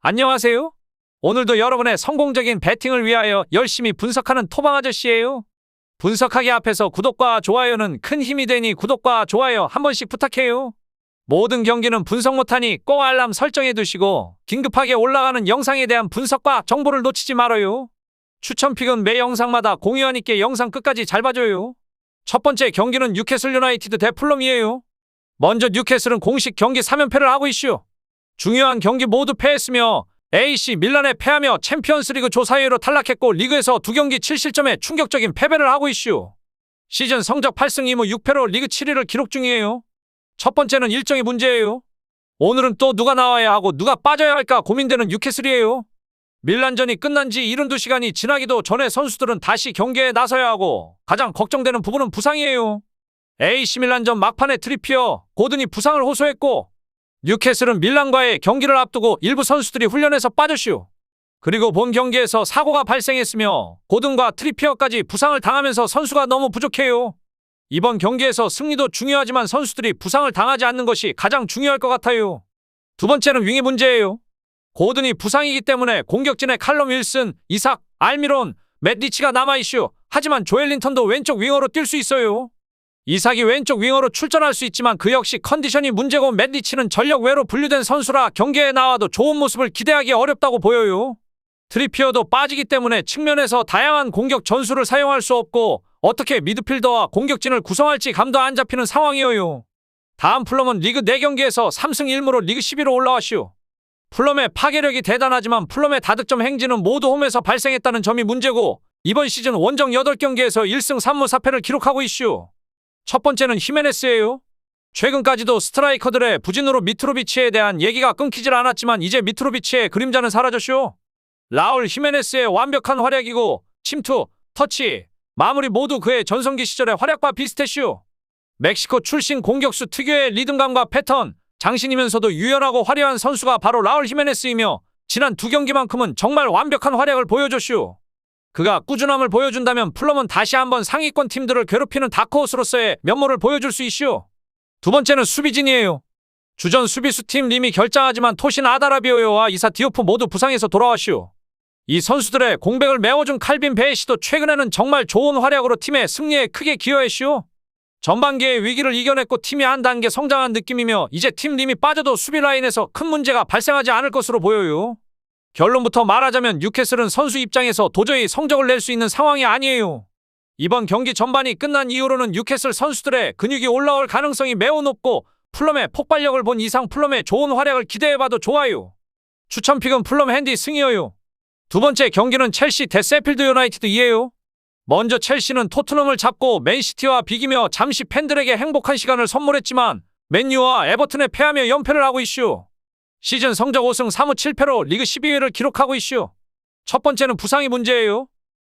안녕하세요. 오늘도 여러분의 성공적인 배팅을 위하여 열심히 분석하는 토방 아저씨예요. 분석하기 앞에서 구독과 좋아요는 큰 힘이 되니 구독과 좋아요 한 번씩 부탁해요. 모든 경기는 분석 못하니 꼭 알람 설정해 두시고 긴급하게 올라가는 영상에 대한 분석과 정보를 놓치지 말아요. 추천픽은 매 영상마다 공유하니께 영상 끝까지 잘 봐줘요. 첫 번째 경기는 뉴캐슬 유나이티드 대 풀럼이에요. 먼저 뉴캐슬은 공식 경기 3연패를 하고 있슈. 중요한 경기 모두 패했으며 AC 밀란에 패하며 챔피언스리그 조사회로 탈락했고 리그에서 두 경기 7실점에 충격적인 패배를 하고 있슈. 시즌 성적 8승 2무 6패로 리그 7위를 기록 중이에요. 첫 번째는 일정의 문제예요. 오늘은 또 누가 나와야 하고 누가 빠져야 할까 고민되는 뉴캐슬이에요. 밀란전이 끝난 지 72시간이 지나기도 전에 선수들은 다시 경기에 나서야 하고 가장 걱정되는 부분은 부상이에요. AC 밀란전 막판에 트리피어, 고든이 부상을 호소했고 뉴캐슬은 밀란과의 경기를 앞두고 일부 선수들이 훈련에서 빠졌슈. 그리고 본 경기에서 사고가 발생했으며 고든과 트리피어까지 부상을 당하면서 선수가 너무 부족해요. 이번 경기에서 승리도 중요하지만 선수들이 부상을 당하지 않는 것이 가장 중요할 것 같아요. 두 번째는 윙의 문제예요. 고든이 부상이기 때문에 공격진의 칼럼 윌슨, 이삭, 알미론, 맷리치가 남아있슈. 하지만 조엘린턴도 왼쪽 윙어로 뛸 수 있어요. 이삭이 왼쪽 윙어로 출전할 수 있지만 그 역시 컨디션이 문제고 맷리치는 전력 외로 분류된 선수라 경기에 나와도 좋은 모습을 기대하기 어렵다고 보여요. 트리피어도 빠지기 때문에 측면에서 다양한 공격 전술을 사용할 수 없고 어떻게 미드필더와 공격진을 구성할지 감도 안 잡히는 상황이에요. 다음 플럼은 리그 4경기에서 3승 1무로 리그 10위로 올라왔슈. 플럼의 파괴력이 대단하지만 플럼의 다득점 행진은 모두 홈에서 발생했다는 점이 문제고 이번 시즌 원정 8경기에서 1승 3무 4패를 기록하고 있슈. 첫 번째는 히메네스예요. 최근까지도 스트라이커들의 부진으로 미트로비치에 대한 얘기가 끊기질 않았지만 이제 미트로비치의 그림자는 사라졌슈. 라울 히메네스의 완벽한 활약이고 침투, 터치, 마무리 모두 그의 전성기 시절의 활약과 비슷했슈. 멕시코 출신 공격수 특유의 리듬감과 패턴, 장신이면서도 유연하고 화려한 선수가 바로 라울 히메네스이며 지난 두 경기만큼은 정말 완벽한 활약을 보여줬슈. 그가 꾸준함을 보여준다면 플럼은 다시 한번 상위권 팀들을 괴롭히는 다크호스로서의 면모를 보여줄 수 있슈. 두 번째는 수비진이에요. 주전 수비수 팀 림이 결장하지만 토신 아다라비오요와 이사 디오프 모두 부상해서 돌아왔슈. 이 선수들의 공백을 메워준 칼빈 베이시도 최근에는 정말 좋은 활약으로 팀의 승리에 크게 기여했슈. 전반기의 위기를 이겨냈고 팀이 한 단계 성장한 느낌이며 이제 팀 림이 빠져도 수비 라인에서 큰 문제가 발생하지 않을 것으로 보여요. 결론부터 말하자면 뉴캐슬은 선수 입장에서 도저히 성적을 낼 수 있는 상황이 아니에요. 이번 경기 전반이 끝난 이후로는 뉴캐슬 선수들의 근육이 올라올 가능성이 매우 높고 플럼의 폭발력을 본 이상 플럼의 좋은 활약을 기대해봐도 좋아요. 추천픽은 플럼 핸디 승이어요. 두 번째 경기는 첼시 대 세필드 유나이티드이에요. 먼저 첼시는 토트넘을 잡고 맨시티와 비기며 잠시 팬들에게 행복한 시간을 선물했지만 맨유와 에버튼에 패하며 연패를 하고 있슈. 시즌 성적 5승 3무 7패로 리그 12위를 기록하고 있슈. 첫 번째는 부상이 문제예요.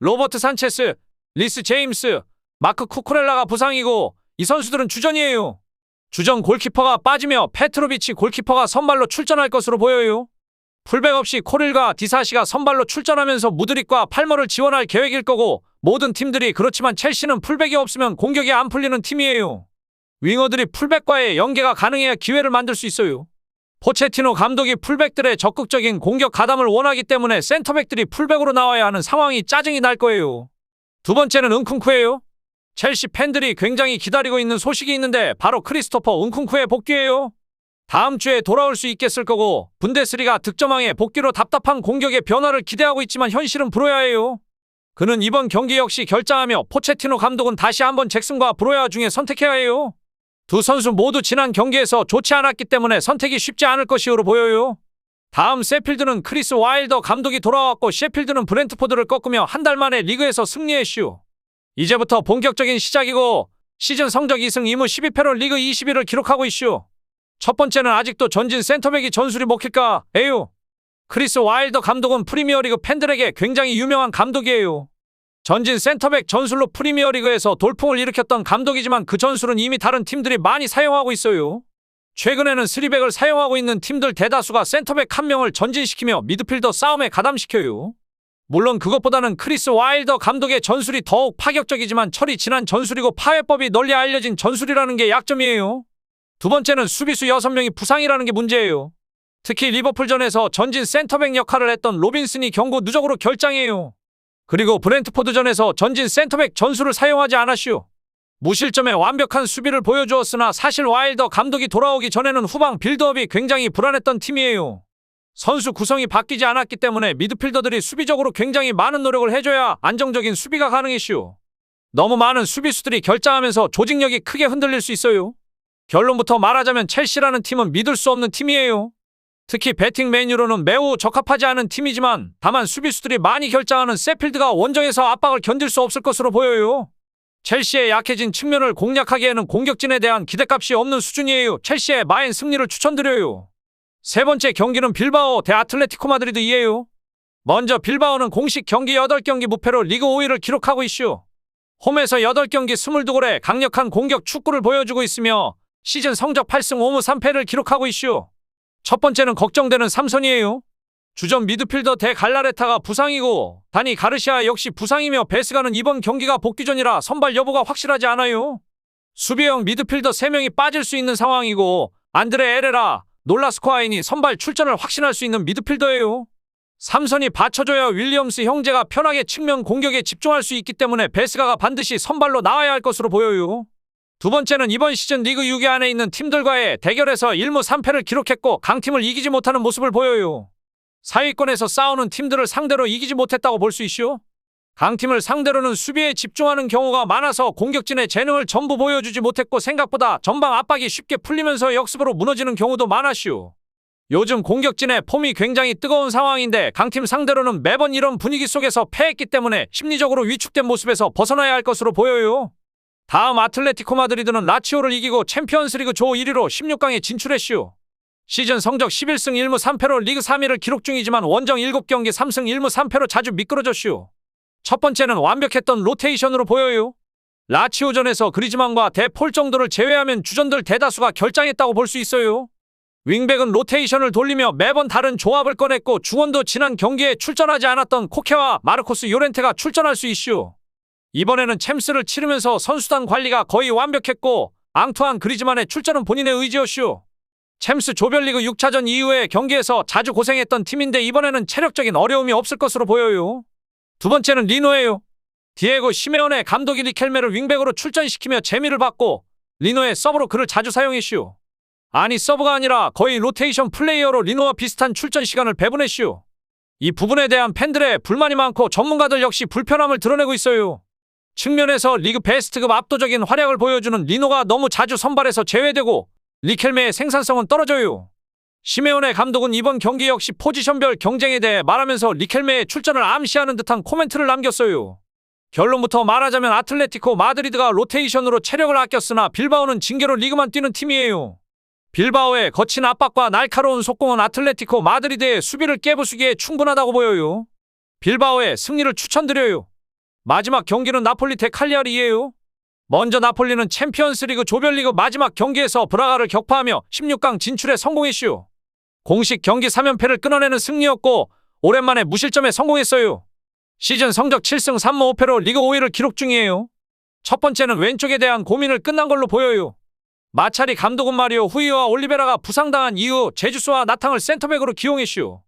로버트 산체스, 리스 제임스, 마크 쿠쿠렐라가 부상이고 이 선수들은 주전이에요. 주전 골키퍼가 빠지며 페트로비치 골키퍼가 선발로 출전할 것으로 보여요. 풀백 없이 코릴과 디사시가 선발로 출전하면서 무드릭과 팔머를 지원할 계획일 거고 모든 팀들이 그렇지만 첼시는 풀백이 없으면 공격이 안 풀리는 팀이에요. 윙어들이 풀백과의 연계가 가능해야 기회를 만들 수 있어요. 포체티노 감독이 풀백들의 적극적인 공격 가담을 원하기 때문에 센터백들이 풀백으로 나와야 하는 상황이 짜증이 날 거예요. 두 번째는 은쿵쿠예요. 첼시 팬들이 굉장히 기다리고 있는 소식이 있는데 바로 크리스토퍼 은쿵쿠의 복귀예요. 다음 주에 돌아올 수 있겠을 거고 분데스리가 득점왕의 복귀로 답답한 공격의 변화를 기대하고 있지만 현실은 브로야예요. 그는 이번 경기 역시 결장하며 포체티노 감독은 다시 한번 잭슨과 브로야 중에 선택해야 해요. 두 선수 모두 지난 경기에서 좋지 않았기 때문에 선택이 쉽지 않을 것이오로 보여요. 다음 세필드는 크리스 와일더 감독이 돌아왔고 셰필드는 브렌트포드를 꺾으며 한 달 만에 리그에서 승리했슈. 이제부터 본격적인 시작이고 시즌 성적 2승 2무 12패로 리그 20위를 기록하고 있슈. 첫 번째는 아직도 전진 센터백이 전술이 먹힐까? 에요. 크리스 와일더 감독은 프리미어리그 팬들에게 굉장히 유명한 감독이에요. 전진 센터백 전술로 프리미어리그에서 돌풍을 일으켰던 감독이지만 그 전술은 이미 다른 팀들이 많이 사용하고 있어요. 최근에는 스리백을 사용하고 있는 팀들 대다수가 센터백 한 명을 전진시키며 미드필더 싸움에 가담시켜요. 물론 그것보다는 크리스 와일더 감독의 전술이 더욱 파격적이지만 철이 지난 전술이고 파회법이 널리 알려진 전술이라는 게 약점이에요. 두 번째는 수비수 6명이 부상이라는 게 문제예요. 특히 리버풀전에서 전진 센터백 역할을 했던 로빈슨이 경고 누적으로 결장이에요. 그리고 브렌트포드전에서 전진 센터백 전술을 사용하지 않았슈. 무실점에 완벽한 수비를 보여주었으나 사실 와일더 감독이 돌아오기 전에는 후방 빌드업이 굉장히 불안했던 팀이에요. 선수 구성이 바뀌지 않았기 때문에 미드필더들이 수비적으로 굉장히 많은 노력을 해줘야 안정적인 수비가 가능했슈. 너무 많은 수비수들이 결장하면서 조직력이 크게 흔들릴 수 있어요. 결론부터 말하자면 첼시라는 팀은 믿을 수 없는 팀이에요. 특히 배팅 메뉴로는 매우 적합하지 않은 팀이지만 다만 수비수들이 많이 결장하는 세필드가 원정에서 압박을 견딜 수 없을 것으로 보여요. 첼시의 약해진 측면을 공략하기에는 공격진에 대한 기대값이 없는 수준이에요. 첼시의 마인 승리를 추천드려요. 세 번째 경기는 빌바오 대 아틀레티코 마드리드이에요. 먼저 빌바오는 공식 경기 8경기 무패로 리그 5위를 기록하고 있슈. 홈에서 8경기 22골에 강력한 공격 축구를 보여주고 있으며 시즌 성적 8승 5무 3패를 기록하고 있슈. 첫 번째는 걱정되는 삼선이에요. 주전 미드필더 대 갈라레타가 부상이고 다니 가르시아 역시 부상이며 베스가는 이번 경기가 복귀전이라 선발 여부가 확실하지 않아요. 수비형 미드필더 3명이 빠질 수 있는 상황이고 안드레 에레라, 놀라스코아인이 선발 출전을 확신할 수 있는 미드필더예요. 삼선이 받쳐줘야 윌리엄스 형제가 편하게 측면 공격에 집중할 수 있기 때문에 베스가가 반드시 선발로 나와야 할 것으로 보여요. 두 번째는 이번 시즌 리그 6위 안에 있는 팀들과의 대결에서 1무 3패를 기록했고 강팀을 이기지 못하는 모습을 보여요. 사위권에서 싸우는 팀들을 상대로 이기지 못했다고 볼 수 있슈. 강팀을 상대로는 수비에 집중하는 경우가 많아서 공격진의 재능을 전부 보여주지 못했고 생각보다 전방 압박이 쉽게 풀리면서 역습으로 무너지는 경우도 많았슈. 요즘 공격진의 폼이 굉장히 뜨거운 상황인데 강팀 상대로는 매번 이런 분위기 속에서 패했기 때문에 심리적으로 위축된 모습에서 벗어나야 할 것으로 보여요. 다음 아틀레티코 마드리드는 라치오를 이기고 챔피언스리그 조 1위로 16강에 진출했슈. 시즌 성적 11승 1무 3패로 리그 3위를 기록 중이지만 원정 7경기 3승 1무 3패로 자주 미끄러졌슈. 첫 번째는 완벽했던 로테이션으로 보여요. 라치오전에서 그리즈만과 대폴 정도를 제외하면 주전들 대다수가 결장했다고 볼 수 있어요. 윙백은 로테이션을 돌리며 매번 다른 조합을 꺼냈고 중원도 지난 경기에 출전하지 않았던 코케와 마르코스 요렌테가 출전할 수 있슈. 이번에는 챔스를 치르면서 선수단 관리가 거의 완벽했고 앙투안 그리즈만의 출전은 본인의 의지였슈. 챔스 조별리그 6차전 이후에 경기에서 자주 고생했던 팀인데 이번에는 체력적인 어려움이 없을 것으로 보여요. 두 번째는 리노예요. 디에고 시메온의 감독이 리켈메를 윙백으로 출전시키며 재미를 받고 리노의 서브로 그를 자주 사용했슈. 아니 서브가 아니라 거의 로테이션 플레이어로 리노와 비슷한 출전 시간을 배분했슈. 이 부분에 대한 팬들의 불만이 많고 전문가들 역시 불편함을 드러내고 있어요. 측면에서 리그 베스트급 압도적인 활약을 보여주는 리노가 너무 자주 선발에서 제외되고 리켈메의 생산성은 떨어져요. 시메온의 감독은 이번 경기 역시 포지션별 경쟁에 대해 말하면서 리켈메의 출전을 암시하는 듯한 코멘트를 남겼어요. 결론부터 말하자면 아틀레티코 마드리드가 로테이션으로 체력을 아꼈으나 빌바오는 징계로 리그만 뛰는 팀이에요. 빌바오의 거친 압박과 날카로운 속공은 아틀레티코 마드리드의 수비를 깨부수기에 충분하다고 보여요. 빌바오의 승리를 추천드려요. 마지막 경기는 나폴리 대 칼리아리예요. 먼저 나폴리는 챔피언스리그 조별리그 마지막 경기에서 브라가를 격파하며 16강 진출에 성공했슈. 공식 경기 3연패를 끊어내는 승리였고 오랜만에 무실점에 성공했어요. 시즌 성적 7승 3무 5패로 리그 5위를 기록 중이에요. 첫 번째는 왼쪽에 대한 고민을 끝난 걸로 보여요. 마차리 감독은 마리오 후이와 올리베라가 부상당한 이후 제주스와 나탕을 센터백으로 기용했슈.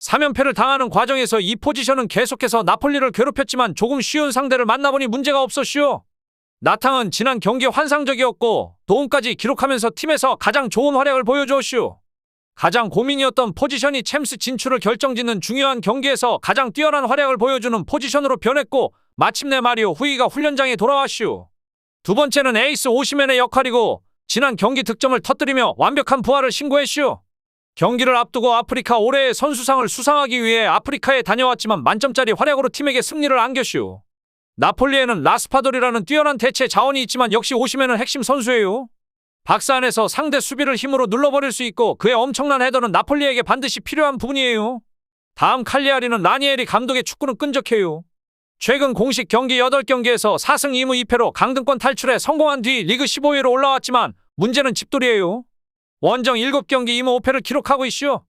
3연패를 당하는 과정에서 이 포지션은 계속해서 나폴리를 괴롭혔지만 조금 쉬운 상대를 만나보니 문제가 없었슈. 나탕은 지난 경기 환상적이었고 도움까지 기록하면서 팀에서 가장 좋은 활약을 보여주었슈. 가장 고민이었던 포지션이 챔스 진출을 결정짓는 중요한 경기에서 가장 뛰어난 활약을 보여주는 포지션으로 변했고 마침내 마리오 후이가 훈련장에 돌아왔슈. 두 번째는 에이스 오시멘의 역할이고 지난 경기 득점을 터뜨리며 완벽한 부활을 신고했슈. 경기를 앞두고 아프리카 올해의 선수상을 수상하기 위해 아프리카에 다녀왔지만 만점짜리 활약으로 팀에게 승리를 안겼슈. 나폴리에는 라스파돌이라는 뛰어난 대체 자원이 있지만 역시 오시멘은 핵심 선수예요. 박스 안에서 상대 수비를 힘으로 눌러버릴 수 있고 그의 엄청난 헤더는 나폴리에게 반드시 필요한 부분이에요. 다음 칼리아리는 라니에리 감독의 축구는 끈적해요. 최근 공식 경기 8경기에서 4승 2무 2패로 강등권 탈출에 성공한 뒤 리그 15위로 올라왔지만 문제는 집돌이에요. 원정 7경기 2무 5패를 기록하고 있슈.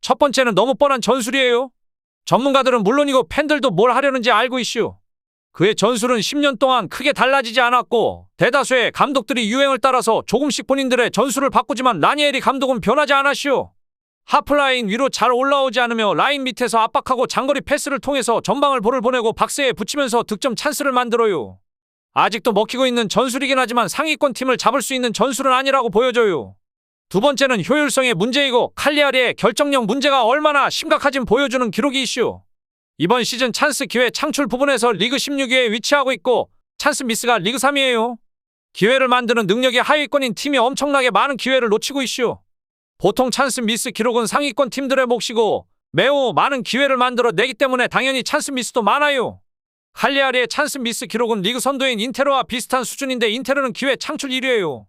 첫 번째는 너무 뻔한 전술이에요. 전문가들은 물론이고 팬들도 뭘 하려는지 알고 있슈. 그의 전술은 10년 동안 크게 달라지지 않았고 대다수의 감독들이 유행을 따라서 조금씩 본인들의 전술을 바꾸지만 라니에리 감독은 변하지 않았슈. 하프라인 위로 잘 올라오지 않으며 라인 밑에서 압박하고 장거리 패스를 통해서 전방을 볼을 보내고 박스에 붙이면서 득점 찬스를 만들어요. 아직도 먹히고 있는 전술이긴 하지만 상위권 팀을 잡을 수 있는 전술은 아니라고 보여져요. 두 번째는 효율성의 문제이고 칼리아리의 결정력 문제가 얼마나 심각한지 보여주는 기록이 이슈. 이번 시즌 찬스 기회 창출 부분에서 리그 16위에 위치하고 있고 찬스 미스가 리그 3위예요. 기회를 만드는 능력이 하위권인 팀이 엄청나게 많은 기회를 놓치고 이슈. 보통 찬스 미스 기록은 상위권 팀들의 몫이고 매우 많은 기회를 만들어 내기 때문에 당연히 찬스 미스도 많아요. 칼리아리의 찬스 미스 기록은 리그 선도인 인테르와 비슷한 수준인데 인테르는 기회 창출 1위예요.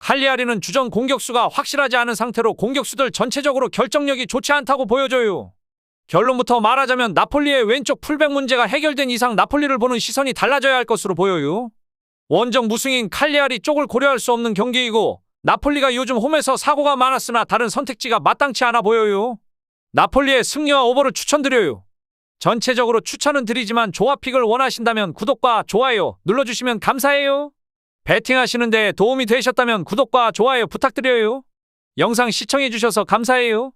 칼리아리는 주전 공격수가 확실하지 않은 상태로 공격수들 전체적으로 결정력이 좋지 않다고 보여져요. 결론부터 말하자면 나폴리의 왼쪽 풀백 문제가 해결된 이상 나폴리를 보는 시선이 달라져야 할 것으로 보여요. 원정 무승인 칼리아리 쪽을 고려할 수 없는 경기이고 나폴리가 요즘 홈에서 사고가 많았으나 다른 선택지가 마땅치 않아 보여요. 나폴리의 승리와 오버를 추천드려요. 전체적으로 추천은 드리지만 조합픽을 원하신다면 구독과 좋아요 눌러주시면 감사해요. 배팅하시는데 도움이 되셨다면 구독과 좋아요 부탁드려요. 영상 시청해주셔서 감사해요.